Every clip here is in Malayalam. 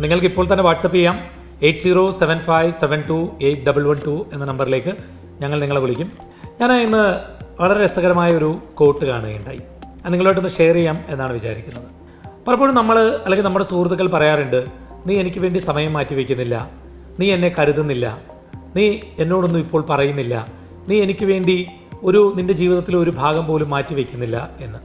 നിങ്ങൾക്ക് ഇപ്പോൾ തന്നെ വാട്സപ്പ് ചെയ്യാം. Eight zero seven five seven two eight double one two എന്ന നമ്പറിലേക്ക് ഞങ്ങൾ നിങ്ങളെ വിളിക്കും. ഞാൻ ഇന്ന് വളരെ രസകരമായ ഒരു കോട്ട് കാണുകയുണ്ടായി. അത് നിങ്ങളോട്ടൊന്ന് ഷെയർ ചെയ്യാം എന്നാണ് വിചാരിക്കുന്നത്. പലപ്പോഴും നമ്മൾ അല്ലെങ്കിൽ നമ്മുടെ സുഹൃത്തുക്കൾ പറയാറുണ്ട് നീ എനിക്ക് വേണ്ടി സമയം മാറ്റി വയ്ക്കുന്നില്ല നീ എന്നെ കരുതുന്നില്ല. നീ എന്നോടൊന്നും ഇപ്പോൾ പറയുന്നില്ല. നീ എനിക്ക് വേണ്ടി ഒരു നിന്റെ ജീവിതത്തിലെ ഒരു ഭാഗം പോലും മാറ്റി വയ്ക്കുന്നില്ല എന്ന്.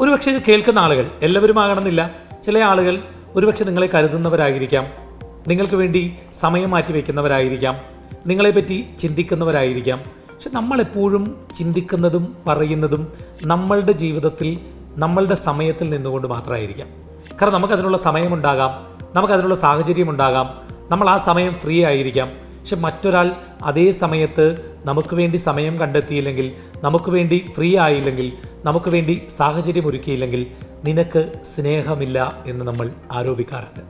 ഒരുപക്ഷെ ഇത് കേൾക്കുന്ന ആളുകൾ എല്ലാവരും ആകണമെന്നില്ല. ചില ആളുകൾ ഒരുപക്ഷെ നിങ്ങളെ കരുതുന്നവരായിരിക്കാം. നിങ്ങൾക്ക് വേണ്ടി സമയം മാറ്റി വയ്ക്കുന്നവരായിരിക്കാം. നിങ്ങളെപ്പറ്റി ചിന്തിക്കുന്നവരായിരിക്കാം. പക്ഷെ നമ്മളെപ്പോഴും ചിന്തിക്കുന്നതും പറയുന്നതും നമ്മളുടെ ജീവിതത്തിൽ നമ്മളുടെ സമയത്തിൽ നിന്നുകൊണ്ട് മാത്രമായിരിക്കാം. കാരണം നമുക്കതിനുള്ള സമയമുണ്ടാകാം. നമുക്കതിനുള്ള സാഹചര്യമുണ്ടാകാം. നമ്മൾ ആ സമയം ഫ്രീ ആയിരിക്കാം. പക്ഷെ മറ്റൊരാൾ അതേ സമയത്ത് നമുക്ക് വേണ്ടി സമയം കണ്ടെത്തിയില്ലെങ്കിൽ നമുക്ക് വേണ്ടി ഫ്രീ ആയില്ലെങ്കിൽ നമുക്ക് വേണ്ടി സാഹചര്യം ഒരുക്കിയില്ലെങ്കിൽ നിനക്ക് സ്നേഹമില്ല എന്ന് നമ്മൾ ആരോപിക്കാറുണ്ട്.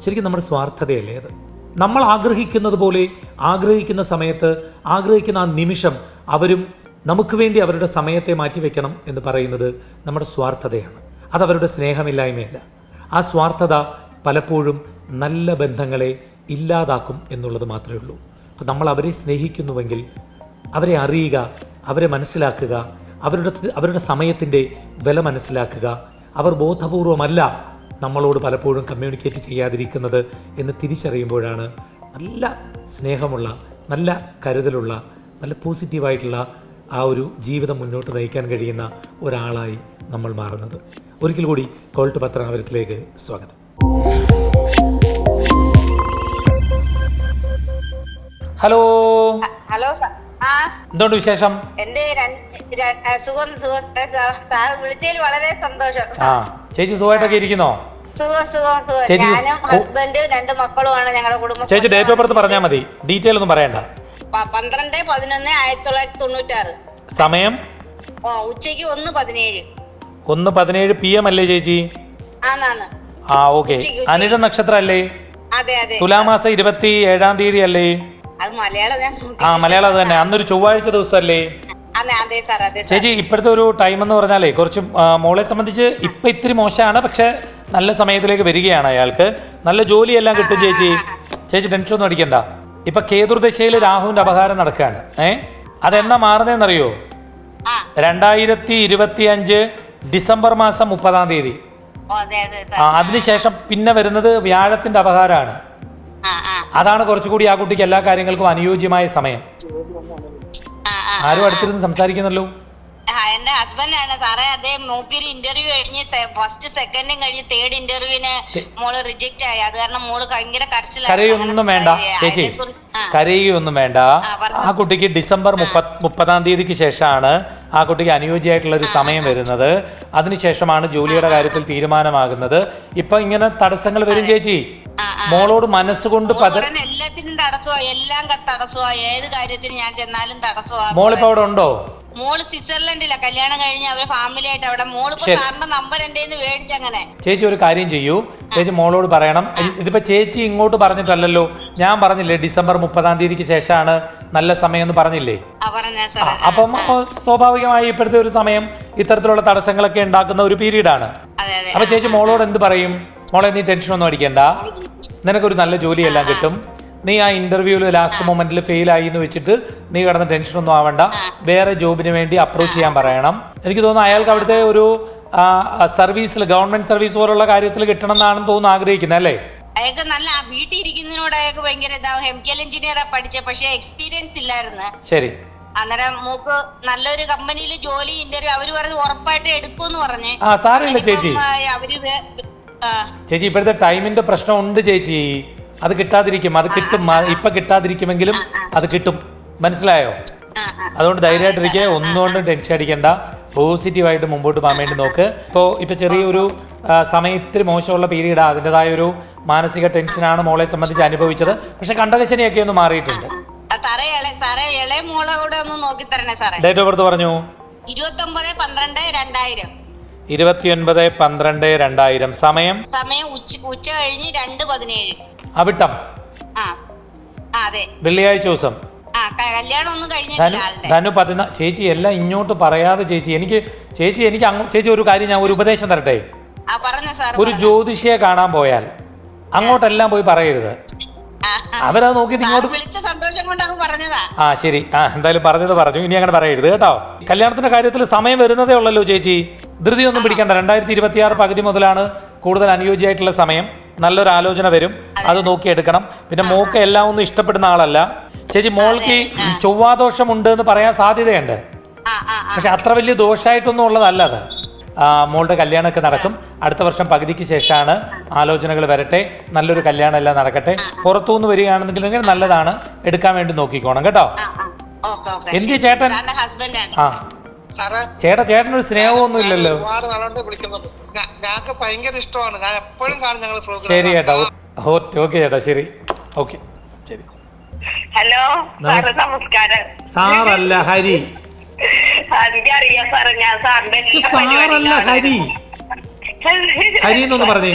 ശരിക്കും നമ്മുടെ സ്വാർത്ഥതയല്ലേ അത്? നമ്മൾ ആഗ്രഹിക്കുന്നത് പോലെ ആഗ്രഹിക്കുന്ന സമയത്ത് ആഗ്രഹിക്കുന്ന ആ നിമിഷം അവരും നമുക്ക് വേണ്ടി അവരുടെ സമയത്തെ മാറ്റിവെക്കണം എന്ന് പറയുന്നത് നമ്മുടെ സ്വാർത്ഥതയാണ്. അത് അവരുടെ സ്നേഹമില്ലായ്മയല്ല. ആ സ്വാർത്ഥത പലപ്പോഴും നല്ല ബന്ധങ്ങളെ ഇല്ലാതാക്കും എന്നുള്ളത് മാത്രമേ ഉള്ളൂ. അപ്പം നമ്മൾ അവരെ സ്നേഹിക്കുന്നുവെങ്കിൽ അവരെ അറിയുക അവരെ മനസ്സിലാക്കുക അവരുടെ അവരുടെ സമയത്തിന്റെ വില മനസ്സിലാക്കുക. അവർ ബോധപൂർവമല്ല നമ്മളോട് പലപ്പോഴും കമ്മ്യൂണിക്കേറ്റ് ചെയ്യാതിരിക്കുന്നത് എന്ന് തിരിച്ചറിയുമ്പോഴാണ് നല്ല സ്നേഹമുള്ള നല്ല കരുതലുള്ള നല്ല പോസിറ്റീവായിട്ടുള്ള ആ ഒരു ജീവിതം മുന്നോട്ട് നയിക്കാൻ കഴിയുന്ന ഒരാളായി നമ്മൾ മാറുന്നത്. ഒരിക്കൽ കൂടി കോൾട്ട് പത്രാവരത്തിലേക്ക് സ്വാഗതം. ഹലോ. ഹലോ എന്തുകൊണ്ട് വിശേഷം? എന്റെ സുഖം സുഖം സാർ വിളിച്ചതിൽ വളരെ സന്തോഷം. ആ ചേച്ചി സുഖമായിട്ടൊക്കെ ഇരിക്കുന്നോ? സുഖം സുഖം സുഖം. ചേച്ചി, ഞാനും ഹസ്ബൻഡും രണ്ട് മക്കളുമാണ് ഞങ്ങളുടെ കുടുംബം. ചേച്ചി ഡേറ്റ് ഓഫ് ബർത്ത് പറഞ്ഞാൽ മതി. ഡീറ്റെയിൽ ഒന്നും പറയണ്ട. പന്ത്രണ്ട് പതിനൊന്ന് ആയിരത്തി തൊള്ളായിരത്തി തൊണ്ണൂറ്റാറ്. സമയം? ഉച്ചയ്ക്ക് ഒന്ന് പതിനേഴ്. ഒന്ന് പതിനേഴ് പി എം അല്ലേ ചേച്ചി? ആ ഓക്കെ. അനിഴ നക്ഷത്രം അല്ലേ തുലാമാസം ഇരുപത്തി ഏഴാം തീയതി അല്ലേ? അത് മലയാളം ഞാൻ നോക്കി. ആ മലയാളം അത് തന്നെ. അന്നൊരു ചൊവ്വാഴ്ച ദിവസം അല്ലേ അതെ അതെ സാർ അതെ സാർ ചേച്ചി ഇപ്പോഴത്തെ ഒരു ടൈം എന്ന് പറഞ്ഞാലേ കുറച്ച് ആ, മോളെ സംബന്ധിച്ച് ഇപ്പൊ ഇത്തിരി മോശമാണ് പക്ഷെ നല്ല സമയത്തിലേക്ക് വരികയാണ് അയാൾക്ക്. നല്ല ജോലിയെല്ലാം കിട്ടും ചേച്ചി. ചേച്ചി ടെൻഷൻ ഒന്നും അടിക്കണ്ട. ഇപ്പൊ കേതുർദശയിൽ രാഹുവിന്റെ അപഹാരം നടക്കുകയാണ്. ഏ? അതെന്നാ മാറുന്നതെന്നറിയോ? ആ. രണ്ടായിരത്തി ഇരുപത്തി അഞ്ച് ഡിസംബർ മാസം മുപ്പതാം തീയതി. ഓ അതെ അതെ ആ അതിനുശേഷം പിന്നെ വരുന്നത് വ്യാഴത്തിന്റെ അപഹാരമാണ്. അതാണ് കുറച്ചുകൂടി ആ കുട്ടിക്ക് എല്ലാ കാര്യങ്ങൾക്കും അനുയോജ്യമായ സമയം. ആരും അടുത്തിരുന്ന് സംസാരിക്കുന്നല്ലോ എന്റെ ഹസ്ബൻഡ് ആണ് സാറേ അദ്ദേഹം നോക്കിയൊരു ഇന്റർവ്യൂ കഴിഞ്ഞ് ഫസ്റ്റ് സെക്കൻഡും കഴിഞ്ഞ് തേർഡ് ഇന്റർവ്യൂവിന് മോൾ റിജക്റ്റ് ആയി. അത് കാരണം മോൾ ഭയങ്കര കരച്ചിലൊന്നും കരയൊന്നും വേണ്ട ചേച്ചി. കരയുകയൊന്നും വേണ്ട. ആ. കുട്ടിക്ക് ഡിസംബർ മുപ്പത് മുപ്പതാം തീയതിക്ക് ശേഷമാണ് ആ കുട്ടിക്ക് അനുയോജ്യമായിട്ടുള്ള ഒരു സമയം വരുന്നത്. അതിനുശേഷമാണ് ജോലിയുടെ കാര്യത്തിൽ തീരുമാനമാകുന്നത്. ഇപ്പൊ ഇങ്ങനെ തടസ്സങ്ങൾ വരും ചേച്ചി. മോളോട് മനസ്സുകൊണ്ട് മോൾ എല്ലാത്തിനും തടസ്സമാ എല്ലാം തടസ്സമാ. ഏത് കാര്യത്തിന് ഞാൻ ചെന്നാലും തടസ്സമാ. മോളിപ്പോ അവിടെ ഉണ്ടോ? മോൾ സ്വിറ്റ്സർലൻഡിലാ. കല്യാണം കഴിഞ്ഞ് അവർ ഫാമിലി ആയിട്ട് അവിടെ. മോളിപ്പോ ശരി. സാറിന്റെ നമ്പർ എന്റെ മേടിച്ചങ്ങനെ ചേച്ചി ഒരു കാര്യം ചെയ്യൂ. ചേച്ചി മോളോട് പറയണം. ഇതിപ്പോ ചേച്ചി ഇങ്ങോട്ട് പറഞ്ഞിട്ടല്ലല്ലോ. ഞാൻ പറഞ്ഞില്ലേ ഡിസംബർ മുപ്പതാം തീയതിക്ക് ശേഷമാണ് നല്ല സമയം എന്ന് പറഞ്ഞില്ലേ അപ്പം സ്വാഭാവികമായി ഇപ്പോഴത്തെ ഒരു സമയം ഇത്തരത്തിലുള്ള തടസ്സങ്ങളൊക്കെ ഉണ്ടാക്കുന്ന ഒരു പീരീഡാണ് അപ്പൊ ചേച്ചി മോളോട് എന്ത് പറയും? മോളെ നീ ടെൻഷൻ ഒന്നും അടിക്കണ്ട. നിനക്കൊരു നല്ല ജോലിയെല്ലാം കിട്ടും. നീ ആ ഇന്റർവ്യൂവിൽ ലാസ്റ്റ് മൊമെന്റിൽ ഫെയിൽ ആയി എന്ന് വെച്ചിട്ട് നീ കിടന്ന ടെൻഷൻ ഒന്നും ആവണ്ട. വേറെ ജോബിന് വേണ്ടി അപ്രോച്ച് ചെയ്യാൻ പറയണം. എനിക്ക് തോന്നുന്നു അയാൾക്ക് അവിടുത്തെ ഒരു സർവീസിൽ ഗവൺമെന്റ് സർവീസ് പോലുള്ള കാര്യത്തിൽ കിട്ടണം എന്നാണെന്ന് തോന്നുന്നു ആഗ്രഹിക്കുന്നത് അല്ലേ? അയാൾക്ക് നല്ല വീട്ടിൽ ഇരിക്കുന്നതിനോട് അയാൾക്ക് ഭയങ്കര ഇതാവും കെമിക്കൽ എഞ്ചിനീയറാ പഠിച്ച പക്ഷേ എക്സ്പീരിയൻസ് ഇല്ലായിരുന്നു. ശരി. അന്നേരം മൂക്ക് നല്ലൊരു കമ്പനിയിൽ ജോലി ഇന്റർവ്യൂ അവർ പറഞ്ഞു ഉറപ്പായിട്ട് എടുക്കുമെന്ന് പറഞ്ഞു. അവർ ചേച്ചി ഇപ്പോഴത്തെ ടൈമിന്റെ പ്രശ്നം ഉണ്ട് ചേച്ചി. അത് കിട്ടാതിരിക്കും. അത് കിട്ടും. ഇപ്പൊ കിട്ടാതിരിക്കുമെങ്കിലും അത് കിട്ടും. മനസ്സിലായോ. അതുകൊണ്ട് ധൈര്യമായിട്ടിരിക്കുക ഒന്നുകൊണ്ടും ടെൻഷൻ അടിക്കണ്ട. പോസിറ്റീവായിട്ട് മുമ്പോട്ട് പോകാൻ വേണ്ടി നോക്ക്. ഇപ്പോൾ ഇപ്പോൾ ചെറിയൊരു ആ, സമയം ഇത്തിരി മോശമുള്ള പീരീഡാണ് അതിന്റെതായ ഒരു മാനസിക ടെൻഷനാണ് മോളെ സംബന്ധിച്ച് അനുഭവിച്ചത്. പക്ഷെ കണ്ടകശനിയൊക്കെ ഒന്ന് മാറിയിട്ടുണ്ട്. ഡേറ്റ് ഓഫ് ബർത്ത് പറഞ്ഞു? ഇരുപത്തി ഒമ്പത് പന്ത്രണ്ട് രണ്ടായിരം. ഇരുപത്തിയൊൻപത് പന്ത്രണ്ട് രണ്ടായിരം. സമയം? സമയം ഉച്ച ഉച്ച കഴിഞ്ഞ് രണ്ട് പതിനേഴ്. അവിട്ടം. ആ ആ അതെ. വെള്ളിയാഴ്ച ദിവസം. ആ ക- കല്യാണം ഒന്നും ധനു കഴിഞ്ഞിട്ടില്ല ആളുടെ. ധനു പതിനാ ചേച്ചി എല്ലാം ഇങ്ങോട്ട് പറയാതെ ചേച്ചി എനിക്ക് ചേച്ചി എനിക്ക് അങ്ങ് ചേച്ചി ഒരു കാര്യം ഞാൻ ഒരു ഉപദേശം തരട്ടെ? ആ പറഞ്ഞ സാർ ഒരു ജ്യോതിഷിയെ കാണാൻ പോയാൽ അങ്ങോട്ടെല്ലാം പോയി പറയരുത്. അവരത് നോക്കിയിട്ട് ഇങ്ങോട്ട് വിളിച്ച സന്തോഷം കൊണ്ട് അങ്ങ് പറഞ്ഞതാ. ആ ശരി. ആ എന്തായാലും പറഞ്ഞത് പറഞ്ഞു. ഇനി അങ്ങനെ പറയരുത് കേട്ടോ. കല്യാണത്തിന്റെ കാര്യത്തിൽ സമയം വരുന്നതേ ഉള്ളല്ലോ ചേച്ചി. ധൃതിയൊന്നും പിടിക്കണ്ട. രണ്ടായിരത്തി ഇരുപത്തി ആറ് പകുതി മുതലാണ് കൂടുതൽ അനുയോജ്യമായിട്ടുള്ള സമയം. നല്ലൊരു ആലോചന വരും. അത്. നോക്കിയെടുക്കണം പിന്നെ മോക്ക് എല്ലാം ഒന്നും ഇഷ്ടപ്പെടുന്ന ആളല്ല. ചേച്ചി മോൾക്ക് ഈ ചൊവ്വാദോഷം ഉണ്ട് എന്ന് പറയാൻ സാധ്യതയുണ്ട്. പക്ഷെ അത്ര വലിയ ദോഷമായിട്ടൊന്നും ഉള്ളതല്ല അത്. മോളുടെ കല്യാണമൊക്കെ നടക്കും. അടുത്ത വർഷം പകുതിക്ക് ശേഷമാണ് ആലോചനകൾ വരട്ടെ. നല്ലൊരു കല്യാണം എല്ലാം നടക്കട്ടെ. പുറത്തുനിന്ന് വരികയാണെന്നുണ്ടെങ്കിൽ നല്ലതാണ്. എടുക്കാൻ വേണ്ടി നോക്കിക്കോണം കേട്ടോ? എന്ത് ചേട്ടൻ? ആ. ചേട്ടാ ചേട്ടനൊരു സ്നേഹമൊന്നും ഇല്ലല്ലോ. ഭയങ്കര ഇഷ്ടമാണ്. ഞാൻ എപ്പോഴും കാണും ഞങ്ങൾ ശരി ചേട്ടാ ഓക്കെ ചേട്ടാ ശരി. ഓക്കെ ശരി. ഹലോ നമസ്കാരം. സാറല്ല ഹരി. എനിക്കറിയാം സാറ് ഞാൻ സാറിന്റെ എല്ലാ സാറല്ല ഹരി. പരിപാടിയിലും- ഹരി എന്നൊന്ന് പറഞ്ഞേ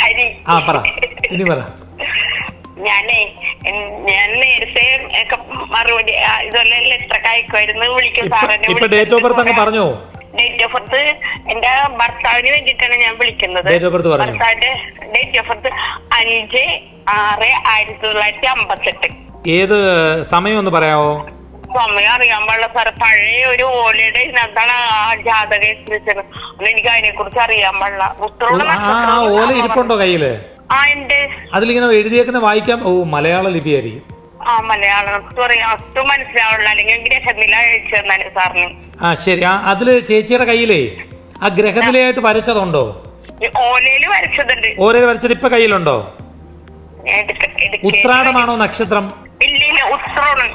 ഹരി. ആ പറ. ഇനി പറ. ഞാനേ ഞാൻ നേരത്തെ ഒക്കെ മറുപടി ആ, ലെറ്ററൊക്കെ അയക്കുമായിരുന്നു വിളിക്കും ഇപ്പൊ സാറിനെ ഇപ്പൊ ഡേറ്റ് ഓഫ് ബർത്ത് അങ്ങ് പറഞ്ഞോ? ഡേറ്റ് ഓഫ് ബർത്ത് എന്റെ ഭർത്താവിന് വേണ്ടിയിട്ടാണ് ഞാൻ വിളിക്കുന്നത്. Date of birth പറഞ്ഞോ. ഭർത്താവിന്റെ ഡേറ്റ് ഓഫ് ബർത്ത് അഞ്ച് ആറ് ആയിരത്തി തൊള്ളായിരത്തി അമ്പത്തെട്ട്. ഏത് സമയം ഒന്ന് പറയാമോ സമയം അറിയാൻ പാടില്ല സാർ പഴയ ഒരു ഓലയുടെ ഇതിനകത്താണ് ആ ജാതക എത്തിച്ചത് എനിക്ക് അതിനെ കുറിച്ച് അറിയാൻ പാടില്ല. ഉത്തരവുള്ള ആ ഓല ഇരിപ്പുണ്ടോ കയ്യിൽ? ആ ഉണ്ട്. അതിലിങ്ങനെ എഴുതിയേക്കുന്ന വായിക്കാം ഓ മലയാള ലിപിയായിരിക്കും. ആ മലയാളം. ഒട്ടും മനസ്സിലാവുള്ള അല്ലെങ്കിൽ ഗ്രഹനില അയച്ചു തന്നാലും സാറിന്. ആ ശരി. ആ അതിൽ ചേച്ചിയുടെ കയ്യിലേ ആ ഗ്രഹനിലയായിട്ട് വരച്ചതുണ്ടോ? ഓലയിൽ വരച്ചതുണ്ട്. ഓരോ വരച്ചത് ഇപ്പൊ കയ്യിലുണ്ടോ? ഉത്രാടമാണോ നക്ഷത്രം? ഇല്ല ഇല്ല ഉത്രാണ്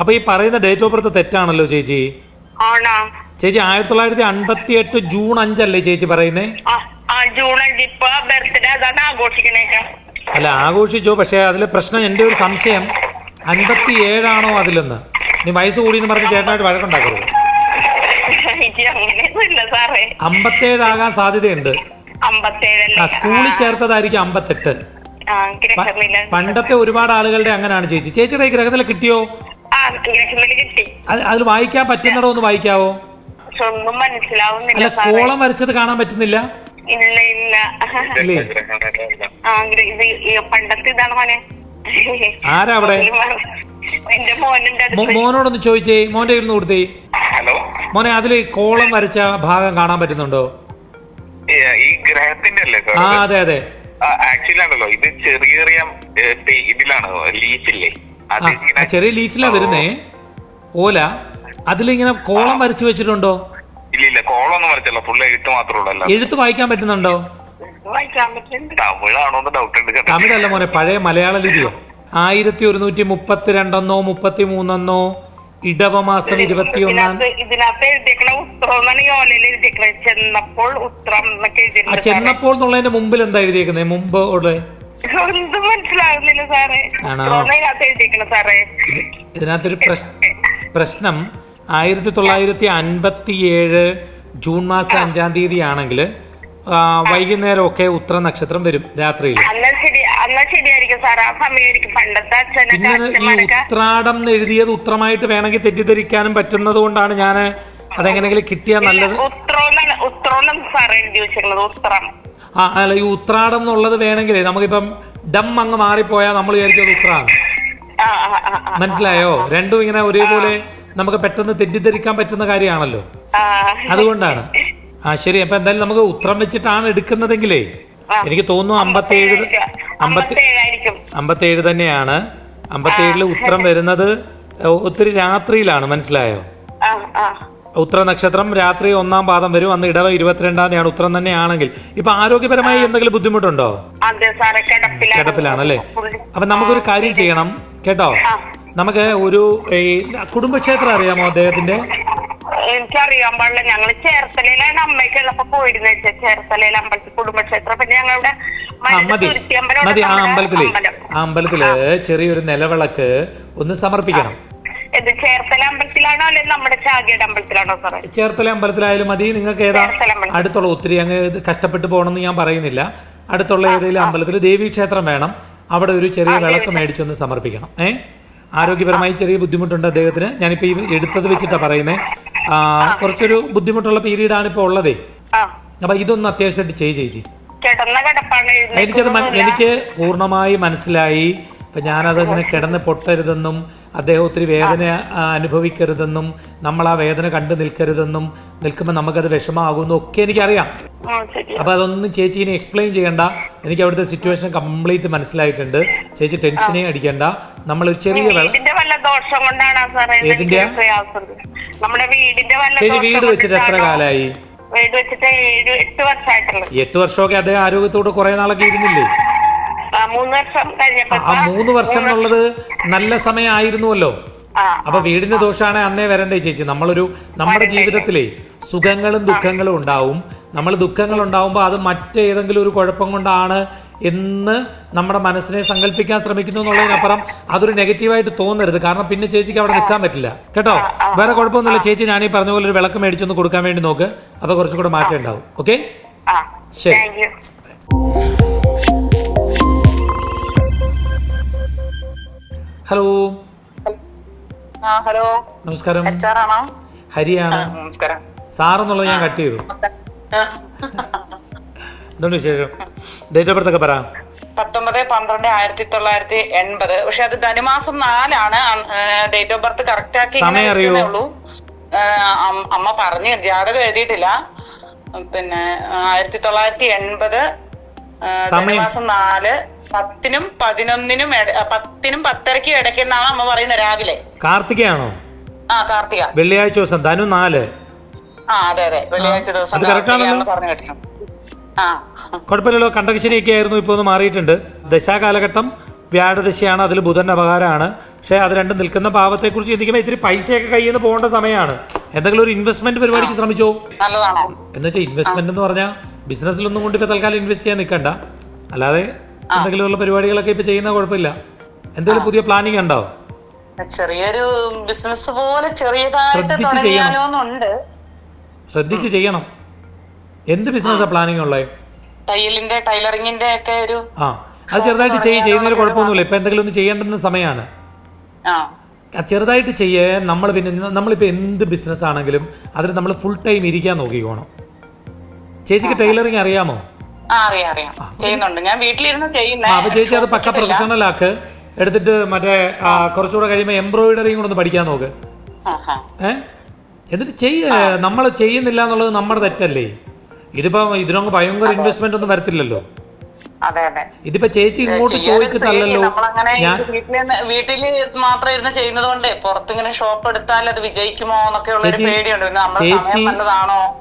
അപ്പൊ ഈ പറയുന്ന ഡേറ്റ് ഓഫ് ബർത്ത് തെറ്റാണല്ലോ ചേച്ചി? ചേച്ചി ആയിരത്തി തൊള്ളായിരത്തി അൻപത്തി എട്ട് ജൂൺ അഞ്ചല്ലേ ചേച്ചി പറയുന്നേ? ആ ആ ജൂൺ അഞ്ച്. ഇപ്പൊ ബർത്ത്ഡേ അതാണ് ആഘോഷിക്കണേക്ക അല്ല ആഘോഷിച്ചോ പക്ഷേ അതിലെ പ്രശ്നം എന്റെ ഒരു സംശയം. അൻപത്തി ഏഴാണോ അതിലെന്ന്. നീ വയസ്സ് കൂടി എന്ന് പറഞ്ഞ് ചേട്ടനായിട്ട് വഴക്കുണ്ടാക്കരുത്. അമ്പത്തേഴാകാൻ സാധ്യതയുണ്ട്. ആ സ്കൂളിൽ ചേർത്തതായിരിക്കും അമ്പത്തെട്ട്. പണ്ടത്തെ ഒരുപാട് ആളുകളുടെ അങ്ങനെയാണ് ചേച്ചി. ചേച്ചിയുടെ ഗ്രഹത്തിൽ കിട്ടിയോ? അതിൽ വായിക്കാൻ പറ്റുന്നടോ ഒന്ന് വായിക്കാവോ? ഒന്നും മനസ്സിലാവുന്നില്ല അല്ല കോളം വരച്ചത് കാണാൻ പറ്റുന്നില്ല? ഇല്ല ഇല്ല. ആ ഇത് പണ്ടത്തെ ഇതാണ് മോനെ. ആരാ അവിടെ? എന്റെ മോനുണ്ട്. മോനോടൊന്ന് ചോദിച്ചേ മോന്റെ ഇരുന്ന് കൊടുത്തേ. ഹലോ? മോനെ അതിൽ കോളം വരച്ച ഭാഗം കാണാൻ പറ്റുന്നുണ്ടോ? ഈ ഗ്രഹത്തിന്റെ അല്ലേ ആ അതെ അതെ. ആക്ച്വലി ആണല്ലോ. ഇത് ചെറിയ ചെറിയ ഇതിലാണ് ലീഫില്ലേ ചെറിയ ലീഫിലാ വരുന്നേ. ഓല അതിലിങ്ങനെ കോളം വരച്ചു വെച്ചിട്ടുണ്ടോ? ഇല്ല ഇല്ല കോളൊന്നും വരച്ചല്ല ഫുള്ള് എഴുത്ത് മാത്രമേ എഴുത്ത് വായിക്കാൻ പറ്റുന്നുണ്ടോ? വായിക്കാൻ പറ്റുന്നുണ്ട്. തമിഴാണോന്ന് ഡൗട്ട് ഉണ്ട് കേട്ടോ. തമിഴല്ല മോനെ പഴയ മലയാള ലിപിയോ? ആയിരത്തി ഒരുന്നൂറ്റി മുപ്പത്തി രണ്ടെന്നോ മുപ്പത്തി മൂന്നെന്നോ ഇടവമാസം മാസം ഇരുപത്തി ഒന്നാം ചെന്നപ്പോൾ എന്നുള്ളതിന്റെ മുമ്പിൽ എന്താ എഴുതിയേക്കുന്നത് മുമ്പ് ഉള്ള. ഒന്നും മനസ്സിലാവുന്നില്ല സാറേ. ആണോ? സാറേ. ഇതിനകത്തൊരു പ്രശ് പ്രശ്നം ആയിരത്തി തൊള്ളായിരത്തി അൻപത്തി ഏഴ് ജൂൺ മാസം അഞ്ചാം തീയതി ആണെങ്കിൽ വൈകുന്നേരം ഒക്കെ ഉത്തര നക്ഷത്രം വരും രാത്രിയിൽ. അന്നാ ശരി അന്നാ ശരിയായിരിക്കും സാർ ആ സമയമായിരിക്കും. പണ്ടത്തെ അച്ഛനൊക്കെ പിന്നെ ഈ അച്ഛന്മാരൊക്കെ ഉത്രാടം എന്ന് എഴുതിയത് ഉത്രമായിട്ട് വേണമെങ്കിൽ തെറ്റിദ്ധരിക്കാനും പറ്റുന്നത് കൊണ്ടാണ് ഞാൻ അതെങ്ങനെങ്കിലും കിട്ടിയാൽ നല്ലത്. ഉത്രോന്നാണ് എഴുതി ഉത്രം. അല്ല ഈ ഉത്രാടം എന്നുള്ളത് വേണമെങ്കിലേ നമുക്കിപ്പം ഡം അങ്ങ് മാറിപ്പോയാൽ നമ്മൾ വിചാരിക്കും അത് ഉത്രാടം. മനസ്സിലായോ? രണ്ടും ഇങ്ങനെ ഒരേപോലെ നമുക്ക് പെട്ടെന്ന് തെറ്റിദ്ധരിക്കാൻ പറ്റുന്ന കാര്യമാണല്ലോ. അതുകൊണ്ടാണ്. ആ ശരി അപ്പൊ എന്തായാലും നമുക്ക് ഉത്രം വെച്ചിട്ടാണ് എടുക്കുന്നതെങ്കിലേ എനിക്ക് തോന്നുന്നു അമ്പത്തേഴ് അമ്പത്തി അമ്പത്തേഴ് തന്നെയാണ്. അമ്പത്തേഴിൽ ഉത്രം വരുന്നത് ഒത്തിരി രാത്രിയിലാണ് മനസ്സിലായോ? ഉത്തര നക്ഷത്രം രാത്രി ഒന്നാം പാദം വരും. അന്ന് ഇടവ ഇരുപത്തിരണ്ടാം തീയതിയാണ് ഉത്തരം തന്നെയാണെങ്കിൽ. ഇപ്പൊ ആരോഗ്യപരമായി എന്തെങ്കിലും ബുദ്ധിമുട്ടുണ്ടോ? കിടപ്പിലാണ്. കിടപ്പിലാണല്ലേ? പുള്ളി. അപ്പൊ നമുക്കൊരു കാര്യം ചെയ്യണം. കേട്ടോ? നമുക്ക് ഒരു ഈ കുടുംബക്ഷേത്രം അറിയാമോ അദ്ദേഹത്തിന്റെ? എനിക്കറിയാൻ പാടില്ല. ഞങ്ങൾ ചേർത്തലയിലാണ് അമ്മയ്ക്ക് ഉള്ളപ്പോ പോയിരുന്നു ചേർത്തലയിലെ അമ്പലത്തിൽ കുടുംബക്ഷേത്രം. പിന്നെ ഞങ്ങളുടെ മതി. മതി. ആ അമ്പലത്തിൽ. ആ അമ്പലത്തിൽ ചെറിയൊരു നിലവിളക്ക് ഒന്ന് സമർപ്പിക്കണം. അമ്പലത്തിലാണോ അല്ലെങ്കിൽ നമ്മുടെ ചാകിയുടെ അമ്പലത്തിലാണോ സാറേ? ചേർത്തല അമ്പലത്തിലായാലും മതി. നിങ്ങൾക്ക് ഏതാ അടുത്തുള്ള ഒത്തിരി അങ്ങ് കഷ്ടപ്പെട്ട് പോകണമെന്ന് ഞാൻ പറയുന്നില്ല. അടുത്തുള്ള ഏതെങ്കിലും അമ്പലത്തിൽ ദേവീക്ഷേത്രം വേണം. അവിടെ ഒരു ചെറിയ വിളക്ക് മേടിച്ചൊന്ന് സമർപ്പിക്കണം. ഏ? ആരോഗ്യപരമായി ചെറിയ ബുദ്ധിമുട്ടുണ്ട് അദ്ദേഹത്തിന്. ഞാനിപ്പോൾ ഈ എടുത്തത് വെച്ചിട്ടാണ് പറയുന്നത് കുറച്ചൊരു ബുദ്ധിമുട്ടുള്ള പീരീഡാണ് ഇപ്പോൾ ഉള്ളതേ. ആ. അപ്പം ഇതൊന്ന് അത്യാവശ്യമായിട്ട് ചെയ്യ് ചേച്ചി. എനിക്കത് എനിക്ക് പൂർണമായി മനസ്സിലായി. ഇപ്പം ഞാനതങ്ങനെ കിടന്ന് പൊട്ടരുതെന്നും അദ്ദേഹം ഒത്തിരി വേദന അനുഭവിക്കരുതെന്നും നമ്മൾ ആ വേദന കണ്ടു നിൽക്കരുതെന്നും നിൽക്കുമ്പോൾ നമുക്കത് വിഷമാകുമെന്നും ഒക്കെ എനിക്കറിയാം. അപ്പം അതൊന്നും ചേച്ചി ഇനി എക്സ്പ്ലെയിൻ ചെയ്യണ്ട. എനിക്ക് അവിടുത്തെ സിറ്റുവേഷൻ കംപ്ലീറ്റ് മനസ്സിലായിട്ടുണ്ട്. ചേച്ചി ടെൻഷനേ അടിക്കണ്ട. നമ്മൾ ചെറിയ ചേച്ചി വീട് വെച്ചിട്ട് എത്ര? കാലമായി എട്ട് വർഷമൊക്കെ അദ്ദേഹം ആരോഗ്യത്തോട് കുറെ നാളൊക്കെ ഇരുന്നില്ലേ? ആ, മൂന്ന് വർഷം എന്നുള്ളത് നല്ല സമയമായിരുന്നുവല്ലോ. അപ്പൊ വീടിന്റെ ദോഷമാണ് അന്നേ വരണ്ടേ ചേച്ചി. നമ്മളൊരു നമ്മുടെ ജീവിതത്തിലെ സുഖങ്ങളും ദുഃഖങ്ങളും ഉണ്ടാവും. നമ്മൾ ദുഃഖങ്ങൾ ഉണ്ടാവുമ്പോൾ അത് മറ്റേതെങ്കിലും ഒരു കുഴപ്പം കൊണ്ടാണ് എന്ന് നമ്മുടെ മനസ്സിനെ സങ്കല്പിക്കാൻ ശ്രമിക്കുന്നു എന്നുള്ളതിനപ്പുറം അതൊരു നെഗറ്റീവായിട്ട് തോന്നരുത്. കാരണം പിന്നെ ചേച്ചിക്ക് അവിടെ നിൽക്കാൻ പറ്റില്ല. കേട്ടോ? വേറെ കുഴപ്പമൊന്നുമില്ല. ചേച്ചി ഞാൻ ഈ പറഞ്ഞ പോലെ ഒരു വിളക്ക് മേടിച്ചൊന്ന് കൊടുക്കാൻ വേണ്ടി നോക്ക്. അപ്പോൾ കുറച്ചും കൂടെ മാറ്റം ഉണ്ടാവും. ഓക്കെ? ശരി. ഹലോ. ഹലോ. നമസ്കാരം. ഹരിയാണ്. നമസ്കാരം. സാറെന്നുള്ളത് ഞാൻ കട്ട് ചെയ്തു. എന്തുകൊണ്ട് വിശേഷം? ഡേറ്റ് ഓഫ് ബർത്ത് ഒക്കെ പറ. പത്തൊമ്പത് പന്ത്രണ്ട് ആയിരത്തി തൊള്ളായിരത്തി എൺപത്. പക്ഷെ അത് ധനുമാസം നാലാണ്. ഡേറ്റ് ഓഫ് ബർത്ത് കറക്റ്റ് ആക്കി ഇങ്ങനെ സമയം അറിയോ? ഉള്ളൂ. അമ്മ പറഞ്ഞു ജാതകം എഴുതിയിട്ടില്ല. പിന്നെ ആയിരത്തി തൊള്ളായിരത്തി എൺപത് ധനുമാസം നാല് പത്തിനും പതിനൊന്നിനും പത്തിനും പത്തരയ്ക്കും ഇടയ്ക്ക് എന്നാണ് അമ്മ പറയുന്നത് രാവിലെ. കാർത്തികയാണോ? ആ കാർത്തിക. വെള്ളിയാഴ്ച ദിവസം ധനു നാല്. ആ അതെ അതെ. വെള്ളിയാഴ്ച ദിവസം പറഞ്ഞു കേട്ടിട്ടുണ്ട്. കുഴപ്പമില്ലല്ലോ കണ്ടകശനിയൊക്കെ ആയിരുന്നു ഇപ്പോൾ ഒന്ന് മാറിയിട്ടുണ്ട്. ദശാകാലഘട്ടം വ്യാഴദശയാണ് അതിൽ ബുധൻ അപകാരമാണ് പക്ഷേ അത് രണ്ടും നിൽക്കുന്ന പാവത്തെക്കുറിച്ച് ചിന്തിക്കുമ്പോൾ ഇത്തിരി പൈസയൊക്കെ കയ്യിൽ നിന്ന് പോകേണ്ട സമയമാണ്. എന്തെങ്കിലും ഒരു ഇൻവെസ്റ്റ്മെന്റ് പരിപാടിക്ക് ശ്രമിച്ചോ? എന്ന് വെച്ചാൽ ഇൻവെസ്റ്റ്മെന്റ് എന്ന് പറഞ്ഞാൽ ബിസിനസ്സിലൊന്നും കൊണ്ട് ഇപ്പോൾ തൽക്കാലം ഇൻവെസ്റ്റ് ചെയ്യാൻ നിൽക്കണ്ട. അല്ലാതെ എന്തെങ്കിലും പരിപാടികളൊക്കെ ഇപ്പൊ ചെയ്യുന്ന കുഴപ്പമില്ല. എന്തെങ്കിലും പുതിയ പ്ലാനിങ് ഉണ്ടോ? ചെറിയൊരു ബിസിനസ് പോലെ ചെറിയതായിട്ട്. തുടങ്ങിയാലോന്നുണ്ട് ശ്രദ്ധിച്ച് ചെയ്യണം. എന്ത് ബിസിനസ്സാണ് പ്ലാനിങ് ഉള്ളത് തയ്യലിന്റെ ടൈലറിംഗിന്റെ ഒക്കെ ഒരു ആ. അത് ചെറുതായിട്ട് ചെയ്യ ചെയ്യുന്നതിന് കുഴപ്പമൊന്നുമില്ല. ഇപ്പൊ എന്തെങ്കിലും ഒന്ന് ചെയ്യേണ്ടുന്ന സമയമാണ് ചെറുതായിട്ട് ചെയ്യേ. നമ്മൾ പിന്നെ നമ്മളിപ്പോൾ എന്ത് ബിസിനസ് ആണെങ്കിലും അതിൽ നമ്മൾ ഫുൾ ടൈം ഇരിക്കാൻ നോക്കിക്കോണം. ചേച്ചിക്ക് ടൈലറിങ് അറിയാമോ? അറിയാം അറിയാം. ചെയ്യുന്നുണ്ട്. ഞാൻ വീട്ടിലിരുന്ന് ചെയ്യുന്നേ. ആ ചേച്ചി അത് പക്ക പ്രൊഫഷണൽ ആക്ക് എടുത്തിട്ട് മറ്റേ കുറച്ചുകൂടെ കഴിയുമ്പോൾ എംബ്രോയിഡറിയും കൂടെ ഒന്ന് പഠിക്കാൻ നോക്ക്. ആ. എന്നിട്ട് ചെയ്യ. നമ്മൾ ചെയ്യുന്നില്ല എന്നുള്ളത് നമ്മുടെ തെറ്റല്ലേ? ഇതിപ്പോ ഇതിനൊക്കെ ഭയങ്കര ഇൻവെസ്റ്റ്മെന്റ് ഒന്നും വരത്തില്ലല്ലോ. ഇതിപ്പോ ചേച്ചി ഇങ്ങോട്ട് ചോദിച്ചിട്ടല്ലല്ലോ. ഞാൻ വീട്ടിൽ മാത്രം ഇരുന്ന് ചെയ്യുന്നത് കൊണ്ട് പുറത്തിങ്ങനെ ഷോപ്പ് എടുത്താൽ അത് വിജയിക്കുമോ എന്നൊക്കെ ഉള്ള പേടിയുണ്ട്. ചേച്ചി-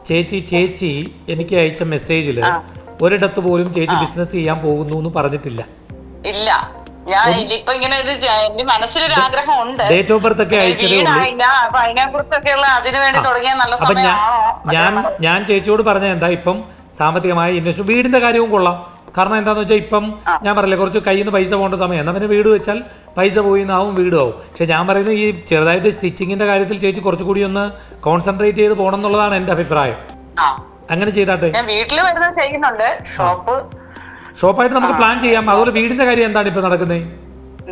ചേച്ചി ചേച്ചി എനിക്ക് അയച്ച മെസ്സേജിൽ ഒരിടത്ത് പോലും ചേച്ചി ബിസിനസ് ചെയ്യാൻ പോകുന്നു എന്ന് പറഞ്ഞിട്ടില്ല. ഇല്ല. ഞാൻ ഇപ്പൊ ഇങ്ങനെ ഒരു എന്റെ മനസ്സിലൊരു ആഗ്രഹം ഉണ്ട് ഡേറ്റ് ഓഫ് ബർത്ത് ഒക്കെ അയച്ചതേ അപ്പൊ അതിനെ കുറിച്ചൊക്കെയുള്ള അതിനു വേണ്ടി തുടങ്ങിയ നല്ല ഞാൻ സമയമാണോ? ഞാൻ ഞാൻ ചേച്ചിയോട് പറഞ്ഞ എന്താ ഇപ്പം സാമ്പത്തികമായ ഇൻവെസ്റ്റ് വീടിന്റെ കാര്യവും കൊള്ളാം. കാരണം എന്താന്ന് വെച്ചാൽ ഇപ്പം ഞാൻ പറയില്ലേ കുറച്ച് കയ്യിൽ നിന്ന് പൈസ പോകേണ്ട സമയം. എന്നാൽ പിന്നെ വീട് വെച്ചാൽ പൈസ പോയി എന്നാവും വീടും ആവും. പക്ഷെ ഞാൻ പറയുന്നത് ഈ ചെറുതായിട്ട് സ്റ്റിച്ചിങ്ങിന്റെ കാര്യത്തിൽ ചേച്ചി കുറച്ചുകൂടി ഒന്ന് കോൺസെൻട്രേറ്റ് ചെയ്ത് പോകണം എന്നുള്ളതാണ് എന്റെ അഭിപ്രായം. അങ്ങനെ ചെയ്താട്ടെ? ഞാൻ വീട്ടിൽ വരുന്നത് ചെയ്യുന്നുണ്ട്. ഷോപ്പ്. ഷോപ്പായിട്ട് നമുക്ക് പ്ലാൻ ചെയ്യാം. അതുപോലെ വീടിന്റെ കാര്യം എന്താണ് ഇപ്പൊ നടക്കുന്നത്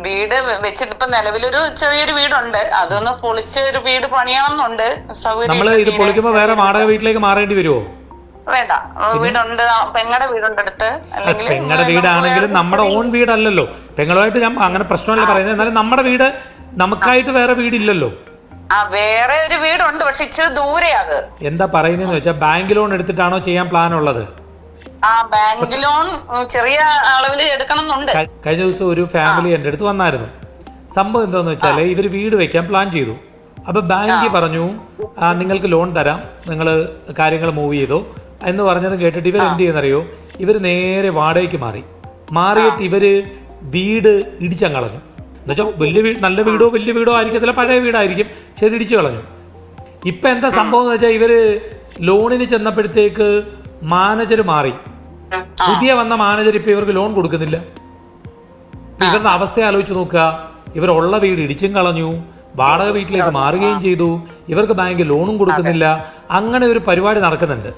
വീട് വെച്ചിട്ട് ഇപ്പൊ നിലവിലൊരു ചെറിയൊരു വീടുണ്ട്. അതൊന്ന് പൊളിച്ച് ഒരു വീട് പണിയാണെന്നുണ്ട് നമ്മൾ ഇത് പൊളിക്കുമ്പോ വേറെ വാടക വീട്ടിലേക്ക് മാറേണ്ടി വരുമോ വേണ്ട. വീടുണ്ട്. പെങ്ങടെ വീടുണ്ട് അടുത്ത്. പെങ്ങളുടെ വീടാണെങ്കിലും നമ്മുടെ ഓൺ വീടല്ലല്ലോ. പെങ്ങളുമായിട്ട് ഞാൻ അങ്ങനെ പ്രശ്നമല്ല പറയുന്നത്. എന്നാലും നമ്മുടെ വീട് നമുക്കായിട്ട് വേറെ വീടില്ലല്ലോ. ആ വേറെ ഒരു വീടുണ്ട് പക്ഷെ ഇച്ചിരി ദൂരെയാത് എന്താ പറയുന്നതെന്ന് വെച്ചാൽ ബാങ്ക് ലോൺ എടുത്തിട്ടാണോ ചെയ്യാൻ പ്ലാൻ ഉള്ളത്? ആ ബാങ്ക് ലോൺ ചെറിയ അളവിൽ എടുക്കണം എന്നുണ്ട് കഴിഞ്ഞ ദിവസം ഒരു ഫാമിലി എന്റെ അടുത്ത് വന്നായിരുന്നു. സംഭവം എന്താന്ന് വെച്ചാൽ ഇവർ വീട് വെക്കാൻ പ്ലാൻ ചെയ്തു. അപ്പോൾ ബാങ്ക് പറഞ്ഞു നിങ്ങൾക്ക് ലോൺ തരാം. നിങ്ങൾ കാര്യങ്ങൾ മൂവ് ചെയ്തോ. എന്ന് പറഞ്ഞത് കേട്ടിട്ട് ഇവർ എന്ത് ചെയ്യുന്നറിയോ? ഇവർ നേരെ വാടകയ്ക്ക് മാറി. മാറിയിട്ട് ഇവർ വീട് ഇടിച്ചങ്ങ് കളഞ്ഞു എന്നുവെച്ചാൽ വലിയ വീട് നല്ല വീടോ വലിയ വീടോ ആയിരിക്കത്തില്ല പഴയ വീടായിരിക്കും. ഇടിച്ചു കളഞ്ഞു. ഇപ്പം എന്താ സംഭവം എന്ന് വെച്ചാൽ ഇവർ ലോണിന് ചെന്നപ്പോഴത്തേക്ക് മാനേജർ മാറി. പുതിയ വന്ന മാനേജർ ഇപ്പം ഇവർക്ക് ലോൺ കൊടുക്കുന്നില്ല. ഇവരുടെ അവസ്ഥ ആലോചിച്ച് നോക്കുക. ഇവരുള്ള വീട് ഇടിച്ചും കളഞ്ഞു. വാടക വീട്ടിലേക്ക് മാറുകയും ചെയ്തു. ഇവർക്ക് ബാങ്ക് ലോണും കൊടുക്കുന്നില്ല. അങ്ങനെ ഒരു പരിപാടി നടക്കുന്നുണ്ട്.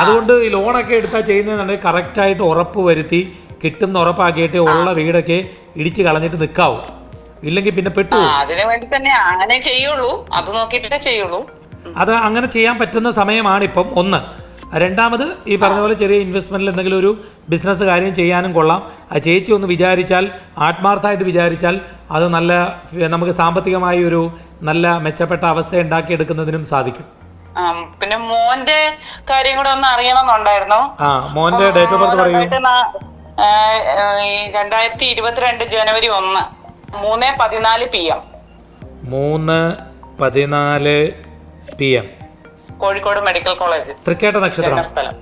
അതുകൊണ്ട് ഈ ലോണൊക്കെ എടുത്താൽ ചെയ്യുന്നതെന്നുണ്ടെങ്കിൽ കറക്റ്റായിട്ട് ഉറപ്പ് വരുത്തി കിട്ടുന്ന ഉറപ്പാക്കിയിട്ട് ഉള്ള വീടൊക്കെ ഇടിച്ച് കളഞ്ഞിട്ട് നിൽക്കാവൂ ഇല്ലെങ്കിൽ പിന്നെ പെട്ടു അതിനുവേണ്ടി അതിനു വേണ്ടി തന്നെ അങ്ങനെ ചെയ്യുള്ളൂ. അത് നോക്കിയിട്ടേ ചെയ്യുള്ളൂ. അത് അങ്ങനെ ചെയ്യാൻ പറ്റുന്ന സമയമാണ് ഇപ്പം ഒന്ന്. രണ്ടാമത് ഈ പറഞ്ഞ പോലെ ചെറിയ ഇൻവെസ്റ്റ്മെന്റിൽ എന്തെങ്കിലും ഒരു ബിസിനസ് കാര്യം ചെയ്യാനും കൊള്ളാം. ആ ചേച്ചി ഒന്ന് വിചാരിച്ചാൽ ആത്മാർത്ഥമായിട്ട് വിചാരിച്ചാൽ അത് നല്ല നമുക്ക് സാമ്പത്തികമായി ഒരു നല്ല മെച്ചപ്പെട്ട അവസ്ഥ ഉണ്ടാക്കിയെടുക്കുന്നതിനും സാധിക്കും. പിന്നെ മോന്റെ കാര്യം കൂടെ ഒന്ന് അറിയണമെന്നുണ്ടായിരുന്നു. ആ മോന്റെ ഡേറ്റ് ഓഫ് ബർത്ത് പറയൂ. രണ്ടായിരത്തി ഇരുപത്തിരണ്ട് ജനുവരി ഒന്ന്. മൂന്ന് പതിനാല് പി എം. മൂന്ന് പതിനാല് P M. Kozhikode medical college. തൃക്കേട്ട നക്ഷത്രം. സ്ഥലം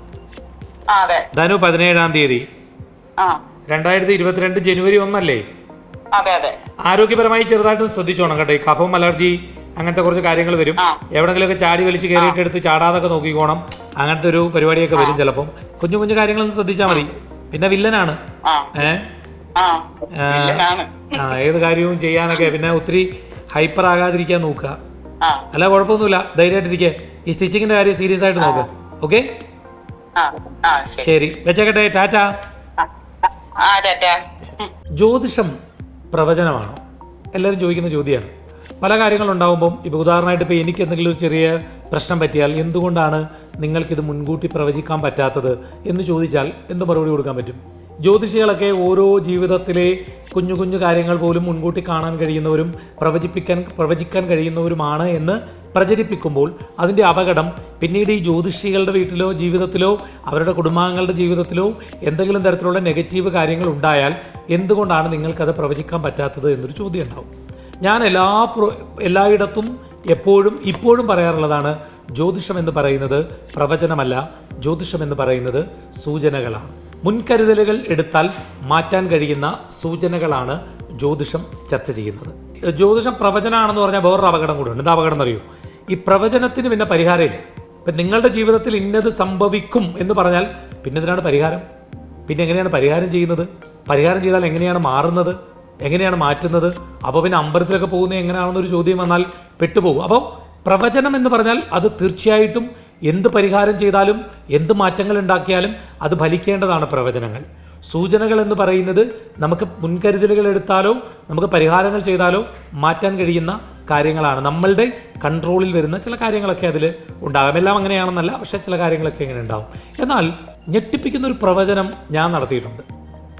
അതെ. ധനു പതിനേഴാം തീയതി. രണ്ടായിരത്തി ഇരുപത്തിരണ്ട് ജനുവരി ഒന്നല്ലേ? അതെ അതെ. ആരോഗ്യപരമായി ചെറുതായിട്ട് ശ്രദ്ധിച്ചോണം കേട്ടോ. ഈ കഫം അലർജി അങ്ങനത്തെ കുറച്ച് കാര്യങ്ങൾ വരും. എവിടെങ്കിലും എവിടെങ്കിലുമൊക്കെ ചാടി വലിച്ച് കയറിയിട്ട് എടുത്ത് ചാടാതൊക്കെ നോക്കിക്കോണം. അങ്ങനത്തെ ഒരു പരിപാടിയൊക്കെ വരും ചിലപ്പം. കുഞ്ഞു കുഞ്ഞു കാര്യങ്ങളൊന്നും ശ്രദ്ധിച്ചാൽ മതി. പിന്നെ വില്ലനാണ്. ആ. ഏ? ആ ഏത് കാര്യവും ചെയ്യാനൊക്കെ പിന്നെ ഒത്തിരി ഹൈപ്പർ ആകാതിരിക്കാൻ നോക്കുക. അല്ല കുഴപ്പമൊന്നുമില്ല. ധൈര്യമായിട്ടിരിക്കേ. ഈ സ്റ്റിച്ചിങ്ങിന്റെ കാര്യം സീരിയസ് ആയിട്ട് നോക്കുക ഓക്കെ? ശരി. വെച്ചേക്കട്ടെ. ടാറ്റ. ജ്യോതിഷം പ്രവചനമാണ്? എല്ലാവരും ചോദിക്കുന്ന ചോദ്യമാണ്. പല കാര്യങ്ങളുണ്ടാകുമ്പം ഇപ്പോൾ ഉദാഹരണമായിട്ട് ഇപ്പോൾ എനിക്ക് എന്തെങ്കിലും ഒരു ചെറിയ പ്രശ്നം പറ്റിയാൽ എന്തുകൊണ്ടാണ് നിങ്ങൾക്കിത് മുൻകൂട്ടി പ്രവചിക്കാൻ പറ്റാത്തത് എന്ന് ചോദിച്ചാൽ എന്ത് മറുപടി കൊടുക്കാൻ പറ്റും? ജ്യോതിഷികളൊക്കെ ഓരോ ജീവിതത്തിലെ കുഞ്ഞു കുഞ്ഞു കാര്യങ്ങൾ പോലും മുൻകൂട്ടി കാണാൻ കഴിയുന്നവരും പ്രവചിപ്പിക്കാൻ പ്രവചിക്കാൻ കഴിയുന്നവരുമാണ് എന്ന് പ്രചരിപ്പിക്കുമ്പോൾ അതിന്റെ അപകടം പിന്നീട് ഈ ജ്യോതിഷികളുടെ വീട്ടിലോ ജീവിതത്തിലോ അവരുടെ കുടുംബാംഗങ്ങളുടെ ജീവിതത്തിലോ എന്തെങ്കിലും തരത്തിലുള്ള നെഗറ്റീവ് കാര്യങ്ങൾ ഉണ്ടായാൽ എന്തുകൊണ്ടാണ് നിങ്ങൾക്കത് പ്രവചിക്കാൻ പറ്റാത്തത് എന്നൊരു ചോദ്യം ഉണ്ടാവും. ഞാൻ എല്ലാ എല്ലായിടത്തും എപ്പോഴും ഇപ്പോഴും പറയാറുള്ളതാണ് ജ്യോതിഷം എന്ന് പറയുന്നത് പ്രവചനമല്ല ജ്യോതിഷം എന്ന് പറയുന്നത് സൂചനകളാണ്. മുൻകരുതലുകൾ എടുത്താൽ മാറ്റാൻ കഴിയുന്ന സൂചനകളാണ് ജ്യോതിഷം ചർച്ച ചെയ്യുന്നത്. ജ്യോതിഷം പ്രവചനമാണെന്ന് പറഞ്ഞാൽ വേറൊരു അപകടം കൂടെ ഉണ്ട്. എന്താ അപകടം എന്നറിയോ ഈ പ്രവചനത്തിന് പിന്നെ പരിഹാരമില്ല. ഇപ്പം നിങ്ങളുടെ ജീവിതത്തിൽ ഇന്നത് സംഭവിക്കും എന്ന് പറഞ്ഞാൽ പിന്നെ ഇതിനാണ് പരിഹാരം? പിന്നെ എങ്ങനെയാണ് പരിഹാരം ചെയ്യുന്നത്? പരിഹാരം ചെയ്താൽ എങ്ങനെയാണ് മാറുന്നത്? എങ്ങനെയാണ് മാറ്റുന്നത്? അപ്പോൾ പിന്നെ അമ്പലത്തിലൊക്കെ പോകുന്നത് എങ്ങനെയാണെന്നൊരു ചോദ്യം വന്നാൽ പെട്ടുപോകും. അപ്പോൾ പ്രവചനം എന്ന് പറഞ്ഞാൽ അത് തീർച്ചയായിട്ടും എന്ത് പരിഹാരം ചെയ്താലും എന്ത് മാറ്റങ്ങൾ ഉണ്ടാക്കിയാലും അത് ഫലിക്കേണ്ടതാണ് പ്രവചനങ്ങൾ. സൂചനകൾ എന്ന് പറയുന്നത് നമുക്ക് മുൻകരുതലുകൾ എടുത്താലോ നമുക്ക് പരിഹാരങ്ങൾ ചെയ്താലോ മാറ്റാൻ കഴിയുന്ന കാര്യങ്ങളാണ്. നമ്മളുടെ കൺട്രോളിൽ വരുന്ന ചില കാര്യങ്ങളൊക്കെ അതിൽ ഉണ്ടാകാം. എല്ലാം അങ്ങനെയാണെന്നല്ല പക്ഷേ ചില കാര്യങ്ങളൊക്കെ ഇങ്ങനെ ഉണ്ടാകും. എന്നാൽ ഞെട്ടിപ്പിക്കുന്ന ഒരു പ്രവചനം ഞാൻ നടത്തിയിട്ടുണ്ട്.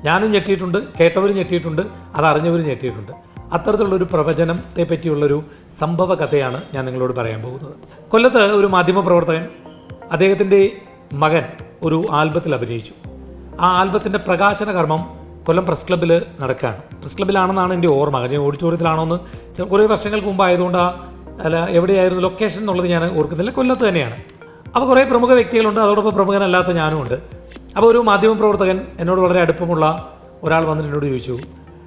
ഞാനും ഞെട്ടിയിട്ടുണ്ട് കേട്ടവരും ഞെട്ടിയിട്ടുണ്ട് അത് അറിഞ്ഞവരും ഞെട്ടിയിട്ടുണ്ട്. അത്തരത്തിലുള്ളൊരു പ്രവചനത്തെ പറ്റിയുള്ളൊരു സംഭവ കഥയാണ് ഞാൻ നിങ്ങളോട് പറയാൻ പോകുന്നത്. കൊല്ലത്ത് ഒരു മാധ്യമപ്രവർത്തകൻ അദ്ദേഹത്തിന്റെ മകൻ ഒരു ആൽബത്തിൽ അഭിനയിച്ചു. ആ ആൽബത്തിന്റെ പ്രകാശന കർമ്മം കൊല്ലം പ്രസ് ക്ലബ്ബിൽ നടക്കുകയാണ്. പ്രസ് ക്ലബ്ബിലാണെന്നാണ് എന്റെ ഓർമ്മ. ഞാൻ ഓഡിറ്റോറിയത്തിലാണോ എന്ന് കുറേ വർഷങ്ങൾക്ക് മുമ്പ് ആയതുകൊണ്ട് ആ അല്ല എവിടെയായിരുന്നു ലൊക്കേഷൻ എന്നുള്ളത് ഞാൻ ഓർക്കുന്നില്ല. കൊല്ലത്ത് തന്നെയാണ്. അപ്പോൾ കുറേ പ്രമുഖ വ്യക്തികളുണ്ട്. അതോടൊപ്പം പ്രമുഖനല്ലാത്ത ഞാനുമുണ്ട്. അപ്പോൾ ഒരു മാധ്യമപ്രവർത്തകൻ എന്നോട് വളരെ അടുപ്പമുള്ള ഒരാൾ വന്നിട്ട് എന്നോട് ചോദിച്ചു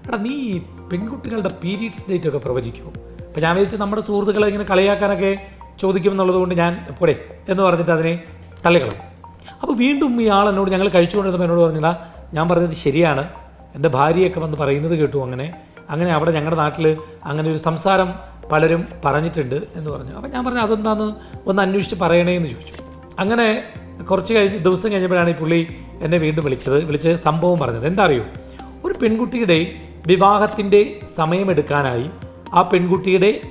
എടാ നീ പെൺകുട്ടികളുടെ പീരീഡ്സ് ഡേറ്റ് ഒക്കെ പ്രവചിക്കുമോ അപ്പോൾ ഞാൻ വിചാരിച്ചു നമ്മുടെ സുഹൃത്തുക്കളെ ഇങ്ങനെ കളിയാക്കാനൊക്കെ ചോദിക്കുമെന്നുള്ളത് കൊണ്ട് ഞാൻ പോടെ എന്ന് പറഞ്ഞിട്ട് അതിനെ തള്ളിക്കളഞ്ഞു. അപ്പോൾ വീണ്ടും ഈ ആൾ എന്നോട് ഞങ്ങൾ കഴിച്ചുകൊണ്ടിരുന്നപ്പോൾ എന്നോട് പറഞ്ഞില്ല ഞാൻ പറഞ്ഞത് ശരിയാണ്. എന്റെ ഭാര്യയൊക്കെ വന്ന് പറയുന്നത് കേട്ടു അങ്ങനെ. അങ്ങനെ അവിടെ ഞങ്ങളുടെ നാട്ടിൽ അങ്ങനെ ഒരു സംസാരം പലരും പറഞ്ഞിട്ടുണ്ട് എന്ന് പറഞ്ഞു. അപ്പോൾ ഞാൻ പറഞ്ഞു അതെന്താന്ന്? ഒന്ന് അന്വേഷിച്ച് പറയണേ എന്ന് ചോദിച്ചു. അങ്ങനെ കുറച്ച് കഴിഞ്ഞ് ദിവസം കഴിഞ്ഞപ്പോഴാണ് ഈ പുള്ളി എന്നെ വീണ്ടും വിളിച്ചത്. വിളിച്ച് സംഭവം പറഞ്ഞത്. എന്താ അറിയോ? ഒരു പെൺകുട്ടിയുടെ വിവാഹത്തിന്റെ സമയമെടുക്കാനായി ആ പെൺകുട്ടിയുടെ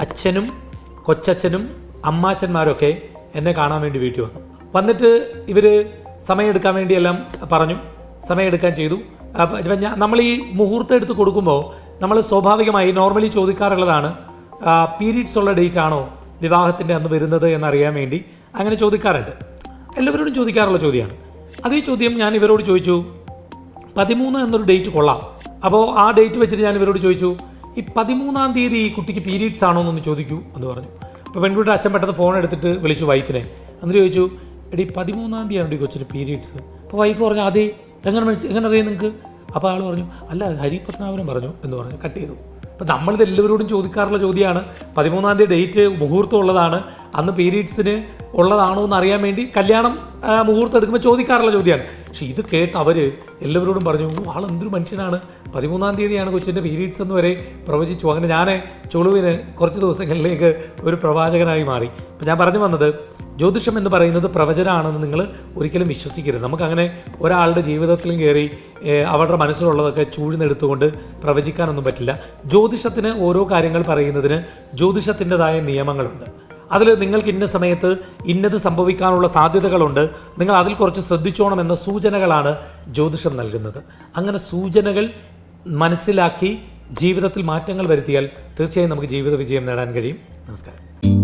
അച്ഛനും കൊച്ചച്ഛനും അമ്മാച്ചന്മാരൊക്കെ എന്നെ കാണാൻ വേണ്ടി വീട്ടിൽ വന്നു. വന്നിട്ട് ഇവർ സമയമെടുക്കാൻ വേണ്ടിയെല്ലാം പറഞ്ഞു. സമയമെടുക്കാൻ ചെയ്തു. അപ്പം നമ്മൾ ഈ മുഹൂർത്തം എടുത്ത് കൊടുക്കുമ്പോൾ നമ്മൾ സ്വാഭാവികമായി നോർമലി ചോദിക്കാറുള്ളതാണ് പീരീഡ്സ് ഉള്ള ഡേറ്റ് ആണോ വിവാഹത്തിന്റെ അന്ന് വരുന്നത് എന്നറിയാൻ വേണ്ടി അങ്ങനെ ചോദിക്കാറുണ്ട്. എല്ലാവരോടും ചോദിക്കാറുള്ള ചോദ്യമാണ്. അതേ ചോദ്യം ഞാൻ ഇവരോട് ചോദിച്ചു പതിമൂന്ന് എന്നൊരു ഡേറ്റ് കൊള്ളാം. അപ്പോൾ ആ ഡേറ്റ് വെച്ചിട്ട് ഞാൻ ഇവരോട് ചോദിച്ചു ഈ പതിമൂന്നാം തീയതി ഈ കുട്ടിക്ക് പീരീഡ്സ് ആണോ എന്നൊന്ന് ചോദിക്കൂ എന്ന് പറഞ്ഞു. അപ്പോൾ പെൺകുട്ടിയുടെ അച്ഛൻ പെട്ടെന്ന് ഫോൺ എടുത്തിട്ട് വിളിച്ചു വൈഫിനെ എന്നിട്ട് ചോദിച്ചു എടി പതിമൂന്നാം തീയതി ആണ് കൊച്ചിന് പീരീഡ്സ് അപ്പോൾ വൈഫ് പറഞ്ഞു അതേ എങ്ങനെ മനസ്സിൽ എങ്ങനെ അറിയാം നിങ്ങൾക്ക് അപ്പോൾ ആൾ പറഞ്ഞു അല്ല ഹരി പത്മനാഭനും പറഞ്ഞു എന്ന് പറഞ്ഞു കട്ട് ചെയ്തു. അപ്പോൾ നമ്മളിത് എല്ലാവരോടും ചോദിക്കാറുള്ള ചോദ്യമാണ് പതിമൂന്നാം തീയതി ഡേറ്റ് മുഹൂർത്തം ഉള്ളതാണ് അന്ന് പീരീഡ്സിന് ഉള്ളതാണോ എന്ന് അറിയാൻ വേണ്ടി കല്യാണം മുഹൂർത്തം എടുക്കുമ്പോൾ ചോദിക്കാറുള്ള ചോദ്യമാണ്. പക്ഷേ ഇത് കേട്ട് അവർ എല്ലാവരോടും പറഞ്ഞു "ഓ, ആൾ എന്തൊരു മനുഷ്യനാണ്. പതിമൂന്നാം തീയതിയാണ് കൊച്ചിന്റെ പീരീഡ്സ് എന്ന് വരെ പ്രവചിച്ചു. അങ്ങനെ ഞാൻ ചുളുവിന് കുറച്ച് ദിവസങ്ങളിലേക്ക് ഒരു പ്രവാചകനായി മാറി. അപ്പം ഞാൻ പറഞ്ഞു വന്നത് ജ്യോതിഷം എന്ന് പറയുന്നത് പ്രവചനമാണെന്ന് നിങ്ങൾ ഒരിക്കലും വിശ്വസിക്കരുത്. നമുക്കങ്ങനെ ഒരാളുടെ ജീവിതത്തിലും കയറി അവരുടെ മനസ്സിലുള്ളതൊക്കെ ചൂഴ്ന്നെടുത്തുകൊണ്ട് പ്രവചിക്കാനൊന്നും പറ്റില്ല. ജ്യോതിഷത്തിന് ഓരോ കാര്യങ്ങൾ പറയുന്നതിന് ജ്യോതിഷത്തിന്റെതായ നിയമങ്ങളുണ്ട്. അതിൽ നിങ്ങൾക്ക് ഇന്ന സമയത്ത് ഇന്നത് സംഭവിക്കാനുള്ള സാധ്യതകളുണ്ട്. നിങ്ങൾ അതിൽ കുറച്ച് ശ്രദ്ധിച്ചോണം എന്ന സൂചനകളാണ് ജ്യോതിഷം നൽകുന്നത്. അങ്ങനെ സൂചനകൾ മനസ്സിലാക്കി ജീവിതത്തിൽ മാറ്റങ്ങൾ വരുത്തിയാൽ തീർച്ചയായും നമുക്ക് ജീവിത വിജയം നേടാൻ കഴിയും. നമസ്കാരം.